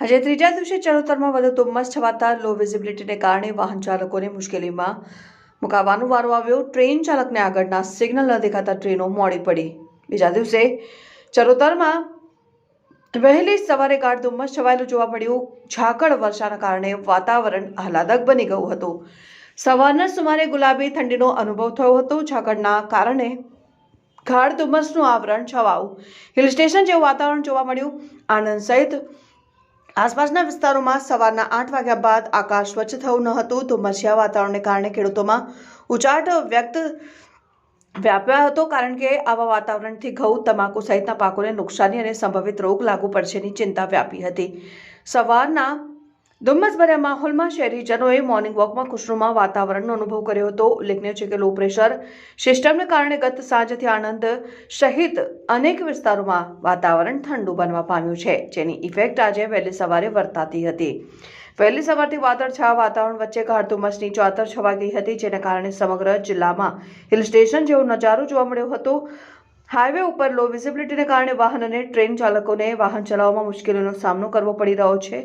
આજે ત્રીજા દિવસે ચરોતરમાં વધુ ધુમ્મસ છવાતા લો વિઝિબિલિટીને કારણે વાહન ચાલકોને મુશ્કેલીમાં મુકાવાનો વારો આવ્યો. ટ્રેન ચાલકને આગળના સિગ્નલ ન દેખાતા ટ્રેનો મોડી પડી. બીજા દિવસે ચરોતરમાં વહેલી સવારે ગાઢ ધુમ્મસ છવાયેલું જોવા મળ્યું. ઝાકળ વર્ષાના કારણે વાતાવરણ આહલાદક બની ગયું હતું. સવારના સુમારે ગુલાબી ઠંડીનો અનુભવ થયો હતો. ઝાકળના કારણે ગાઢ ધુમ્મસનું આવરણ છવાયું. હિલ સ્ટેશન જેવું વાતાવરણ જોવા મળ્યું. આણંદ સહિત આસપાસના વિસ્તારોમાં સવારના આઠ વાગ્યા બાદ આકાશ સ્વચ્છ થયું ન હતું. ધુમ્મસિયા વાતાવરણને કારણે ખેડૂતોમાં ઉચાટ વ્યક્ત વ્યાપ્યો હતો, કારણ કે આવા વાતાવરણથી ઘઉં, તમાકુ સહિતના પાકોને નુકસાની અને સંભવિત રોગ લાગુ પડશેની ચિંતા વ્યાપી હતી. સવારના ધુમ્મસભર્યા માહોલમાં શહેરીજનોએ મોર્નિંગ વોકમાં ખુશનુમા વાતાવરણનો અનુભવ કર્યો હતો. ઉલ્લેખનીય છે કે લો પ્રેશર સિસ્ટમને કારણે ગત સાંજથી આણંદ સહિત અનેક વિસ્તારોમાં વાતાવરણ ઠંડુ બનવા પામ્યું છે, જેની ઇફેક્ટ આજે વહેલી સવારે વર્તાતી હતી. વહેલી સવારથી વાદળછાયા વાતાવરણ વચ્ચે ગાઢ ધુમ્મસની ચાદર છવાઈ ગઈ હતી, જેના કારણે સમગ્ર જિલ્લામાં હિલ સ્ટેશન જેવો નજારો જોવા મળ્યો હતો. હાઈવે ઉપર લો વિઝિબિલિટીને કારણે વાહન અને ટ્રેન ચાલકોને વાહન ચલાવવામાં મુશ્કેલીનો સામનો કરવો પડી રહ્યો છે.